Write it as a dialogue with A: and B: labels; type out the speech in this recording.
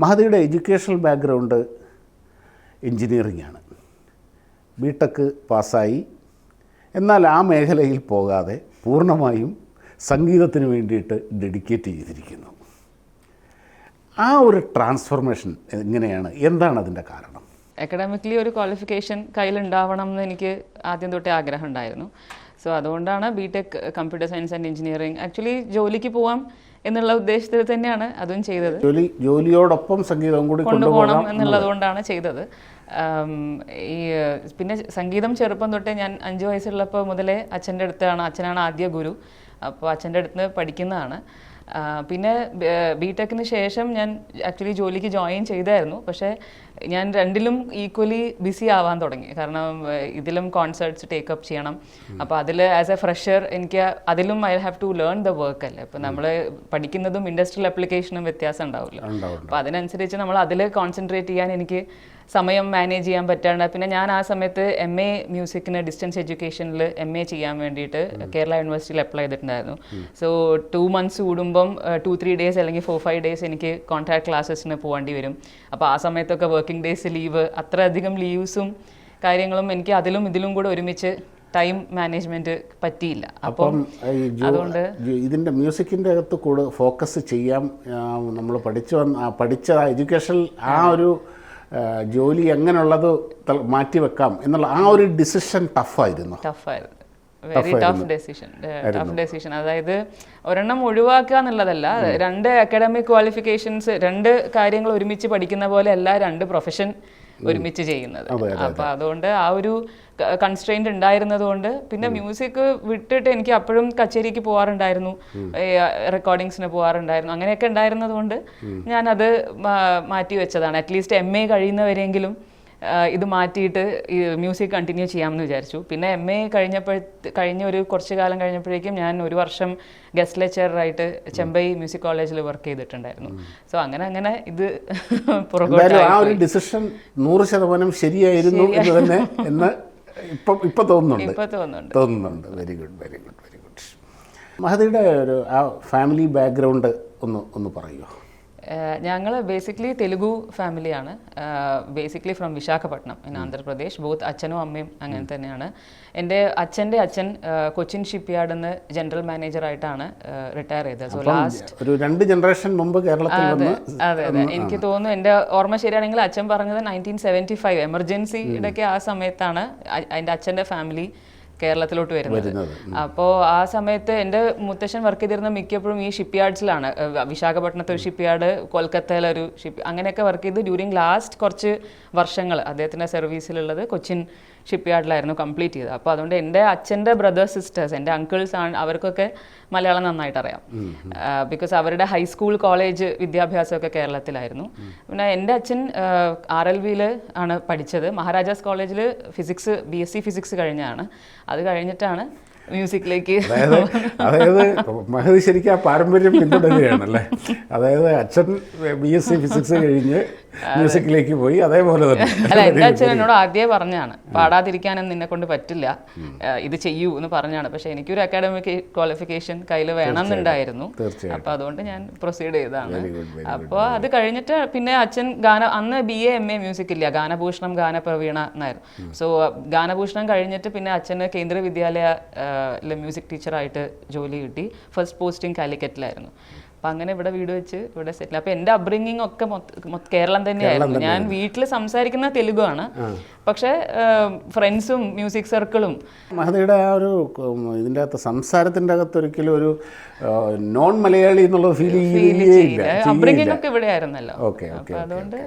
A: മഹദിയുടെ educational background engineering ആണ് B tech പാസ്സായി. എന്നാൽ ആ മേഖലയിൽ പോകാതെ പൂർണമായും സംഗീതത്തിന് വേണ്ടിയിട്ട് ഡെഡിക്കേറ്റ് ചെയ്തിരിക്കുന്നു. ആ ഒരു ട്രാൻസ്ഫോർമേഷൻ എങ്ങനെയാണ്? എന്താണ് അതിന്റെ കാരണം?
B: അക്കാഡമിക്കലി ഒരു ക്വാളിഫിക്കേഷൻ കയ്യിലുണ്ടാവണം എന്ന് എനിക്ക് ആദ്യം തൊട്ടേ ആഗ്രഹം ഉണ്ടായിരുന്നു. സോ അതുകൊണ്ടാണ് B tech computer science and engineering actually ജോലിക്ക് പോവാം എന്നുള്ള ഉദ്ദേശത്തിൽ തന്നെയാണ് അതും ചെയ്തത്.
A: ജോലി ജോലിയോടൊപ്പം സംഗീതം കൂടി
B: കൊണ്ടുപോകണം
A: എന്നുള്ളതുകൊണ്ടാണ്
B: എന്നുള്ളത്. കൊണ്ടാണ് ചെയ്തത്. ഈ പിന്നെ സംഗീതം ചെറുപ്പം തൊട്ടേ ഞാൻ അഞ്ച് വയസ്സുള്ളപ്പോൾ മുതലേ അച്ഛന്റെ അടുത്താണ് അച്ഛനാണ് ആദ്യ ഗുരു. അപ്പോൾ അച്ഛന്റെ അടുത്ത് പഠിക്കുന്നതാണ്. പിന്നെ ബി ടെക്കിന് ശേഷം ഞാൻ ആക്ച്വലി ജോലിക്ക് ജോയിൻ ചെയ്തായിരുന്നു. പക്ഷേ ഞാൻ രണ്ടിലും ഈക്വലി ബിസി ആവാൻ തുടങ്ങി. കാരണം ഇതിലും കോൺസേർട്സ് ടേക്കപ്പ് ചെയ്യണം. അപ്പോൾ അതിൽ ആസ് എ ഫ്രഷർ എനിക്ക് അതിലും I have to learn the work അല്ലേ? അപ്പോൾ നമ്മൾ പഠിക്കുന്നതും ഇൻഡസ്ട്രിയൽ അപ്ലിക്കേഷനും വ്യത്യാസം ഉണ്ടാവില്ല അപ്പോൾ അതിനനുസരിച്ച് നമ്മൾ അതിൽ കോൺസെൻട്രേറ്റ് ചെയ്യാൻ എനിക്ക് സമയം മാനേജ് ചെയ്യാൻ പറ്റാണ്ട് പിന്നെ ഞാൻ ആ സമയത്ത് എം എ മ്യൂസിക്കിന് ഡിസ്റ്റൻസ് എഡ്യൂക്കേഷനിൽ എം എ ചെയ്യാൻ വേണ്ടിയിട്ട് കേരള യൂണിവേഴ്സിറ്റിയിൽ അപ്ലൈ ചെയ്തിട്ടുണ്ടായിരുന്നു. സോ ടു മന്ത്സ് കൂടുമ്പം ടു ത്രീ ഡേയ്സ് അല്ലെങ്കിൽ ഫോർ ഫൈവ് ഡേയ്സ് എനിക്ക് കോൺട്രാക്ട് ക്ലാസ്സസിന് പോകേണ്ടി വരും. അപ്പോൾ ആ സമയത്തൊക്കെ വർക്കിംഗ് ഡേയ്സ് ലീവ് അത്രയധികം ലീവ്സും കാര്യങ്ങളും എനിക്ക് അതിലും ഇതിലും കൂടെ ഒരുമിച്ച് ടൈം മാനേജ്മെന്റ് പറ്റിയില്ല.
A: അപ്പം
B: അതുകൊണ്ട്
A: ഇതിന്റെ മ്യൂസിക്കിന്റെ അകത്ത് കൂടെ ഫോക്കസ് ചെയ്യാം നമ്മൾ പഠിച്ചു വന്ന പഠിച്ച എഡ്യൂക്കേഷൻ ആ ഒരു ജോലി എങ്ങനെയുള്ളത് മാറ്റി മാറ്റിവെക്കാം എന്നുള്ള ആ ഒരു ഡിസിഷൻ ടഫായിരുന്നു
B: ടഫായിരുന്നു very tough decision tough decision അതായത് ഒരെണ്ണം ഒഴിവാക്കുക എന്നുള്ളതല്ല രണ്ട് അക്കാഡമിക് ക്വാളിഫിക്കേഷൻസ് രണ്ട് കാര്യങ്ങൾ ഒരുമിച്ച് പഠിക്കുന്ന പോലെ അല്ല രണ്ട് പ്രൊഫഷൻ ഒരുമിച്ച് ചെയ്യുന്നത്. അപ്പൊ അതുകൊണ്ട് ആ ഒരു കൺസ്ട്രെയിന്റ് ഉണ്ടായിരുന്നതുകൊണ്ട് പിന്നെ മ്യൂസിക് വിട്ടിട്ട് എനിക്ക് അപ്പോഴും കച്ചേരിക്ക് പോകാറുണ്ടായിരുന്നു റെക്കോർഡിങ്സിന് പോകാറുണ്ടായിരുന്നു അങ്ങനെയൊക്കെ ഉണ്ടായിരുന്നതുകൊണ്ട് ഞാനത് മാറ്റി വെച്ചതാണ്. അറ്റ്ലീസ്റ്റ് എം എ കഴിയുന്നവരെങ്കിലും ഇത് മാറ്റിയിട്ട് ഈ മ്യൂസിക് കണ്ടിന്യൂ ചെയ്യാമെന്ന് വിചാരിച്ചു. പിന്നെ എം എ കഴിഞ്ഞപ്പോൾ കഴിഞ്ഞ ഒരു കുറച്ച് കാലം കഴിഞ്ഞപ്പോഴേക്കും ഞാൻ ഒരു വർഷം ഗസ്റ്റ് ലെക്ചറായിട്ട് ചെമ്പൈ മ്യൂസിക് കോളേജിൽ വർക്ക് ചെയ്തിട്ടുണ്ടായിരുന്നു. സോ അങ്ങനെ അങ്ങനെ ഇത്
A: ആ ഒരു ഡിസിഷൻ നൂറ് ശതമാനം ശരിയായിരുന്നു എന്ന് തന്നെ എന്ന് ഇപ്പം ഇപ്പൊ തോന്നുന്നുണ്ട്.
B: തോന്നുന്നുണ്ട്.
A: Very good very good very good മഹദിയുടെ ഒരു ആ ഫാമിലി ബാക്ക്ഗ്രൗണ്ട് ഒന്ന് ഒന്ന് പറയുമോ
B: ഞങ്ങൾ ബേസിക്കലി തെലുഗു ഫാമിലിയാണ് basically from Visakhapatnam in Andhra Pradesh. Both അച്ഛനും അമ്മയും അങ്ങനെ തന്നെയാണ്. എന്റെ അച്ഛന്റെ അച്ഛൻ കൊച്ചിൻ ഷിപ്പ്യാർഡിൽ നിന്ന് ജനറൽ മാനേജറായിട്ടാണ് റിട്ടയർ ചെയ്തത്. സോ ലാസ്റ്റ്
A: ഒരു രണ്ട് ജനറേഷൻ മുമ്പ് കേരളത്തിൽ വന്ന്
B: അതെ അതെ. എനിക്ക് തോന്നുന്നു എന്റെ ഓർമ്മ ശരിയാണെങ്കിൽ അച്ഛൻ പറഞ്ഞത് നയന്റീൻ സെവന്റി ഫൈവ് എമർജൻസിയുടെ ഒക്കെ ആ സമയത്താണ് എന്റെ അച്ഛന്റെ ഫാമിലി കേരളത്തിലോട്ട് വരുന്നത്. അപ്പോൾ ആ സമയത്ത് എന്റെ മുത്തശ്ശൻ വർക്ക് ചെയ്തിരുന്ന മിക്കപ്പോഴും ഈ ഷിപ്പ് യാർഡ്സിലാണ് വിശാഖപട്ടണത്തെ ഒരു ഷിപ്പ് യാർഡ് കൊൽക്കത്തയിലെ ഒരു ഷിപ്പ് അങ്ങനെയൊക്കെ വർക്ക് ചെയ്ത് ഡ്യൂറിങ് ലാസ്റ്റ് കുറച്ച് വർഷങ്ങൾ അദ്ദേഹത്തിന്റെ സർവീസിലുള്ളത് കൊച്ചിൻ ഷിപ്പ് യാർഡിലായിരുന്നു കംപ്ലീറ്റ് ചെയ്തത്. അപ്പോൾ അതുകൊണ്ട് എന്റെ അച്ഛന്റെ ബ്രദേഴ്സ് സിസ്റ്റേഴ്സ് എന്റെ അങ്കിൾസ് ആണ് അവർക്കൊക്കെ മലയാളം നന്നായിട്ട് അറിയാം ബിക്കോസ് അവരുടെ ഹൈസ്കൂൾ കോളേജ് വിദ്യാഭ്യാസമൊക്കെ കേരളത്തിലായിരുന്നു. പിന്നെ എന്റെ അച്ഛൻ ആർ എൽ വിയിൽ ആണ് പഠിച്ചത്. മഹാരാജാസ് കോളേജിൽ physics B S C physics കഴിഞ്ഞാണ് അത് കഴിഞ്ഞിട്ടാണ് മ്യൂസിക്കിലേക്ക്
A: അതായത് അതായത് മഹദി ശരിക്കും ആ പാരമ്പര്യം പിന്തുടരുകയാണല്ലേ? അതായത് അച്ഛൻ ബി എസ് സി ഫിസിക്സ് കഴിഞ്ഞ് മ്യൂസിക്കിലേക്ക് പോയി അതേപോലെ തന്നെ.
B: അല്ല എന്റെ അച്ഛൻ എന്നോട് ആദ്യമേ പറഞ്ഞാണ് പാടാതിരിക്കാനും നിന്നെ കൊണ്ട് പറ്റില്ല ഇത് ചെയ്യൂ എന്ന് പറഞ്ഞാണ് പക്ഷെ എനിക്കൊരു അക്കാഡമിക് ക്വാളിഫിക്കേഷൻ കയ്യിൽ വേണമെന്നുണ്ടായിരുന്നു.
A: എന്നുണ്ടായിരുന്നു
B: അപ്പൊ അതുകൊണ്ട് ഞാൻ പ്രൊസീഡ് ചെയ്തതാണ്.
A: അപ്പൊ
B: അപ്പോൾ അത് കഴിഞ്ഞിട്ട് പിന്നെ അച്ഛൻ ഗാന അന്ന് B A M A music ഇല്ല ഗാനഭൂഷണം ഗാനപ്രവീണ എന്നായിരുന്നു. സോ ഗാനഭൂഷണം കഴിഞ്ഞിട്ട് പിന്നെ അച്ഛന് കേന്ദ്ര വിദ്യാലയ മ്യൂസിക് ടീച്ചറായിട്ട് ജോലി കിട്ടി. ഫസ്റ്റ് പോസ്റ്റിംഗ് കാലിക്കറ്റിലായിരുന്നു അപ്പം അങ്ങനെ ഇവിടെ വീട് വെച്ച് ഇവിടെ സെറ്റിൽ അപ്പൊ എന്റെ അപ്ബ്രിംഗിങ് ഒക്കെ കേരളം തന്നെയായിരുന്നു. ഞാൻ വീട്ടിൽ സംസാരിക്കുന്ന തെലുഗാണ് പക്ഷെ ഫ്രണ്ട്സും മ്യൂസിക് സർക്കിളും
A: മഹതയുടെ ആ ഒരു ഇതിന്റെ ഇതിന്റെ അകത്ത് സംസാരത്തിന്റെ അകത്ത് ഒരിക്കലും ഒരു നോൺ മലയാളി എന്നുള്ള ഫീൽ ചെയ്യുകയില്ല
B: ഒക്കെ ഇവിടെ ആയിരുന്നല്ലോ അതുകൊണ്ട്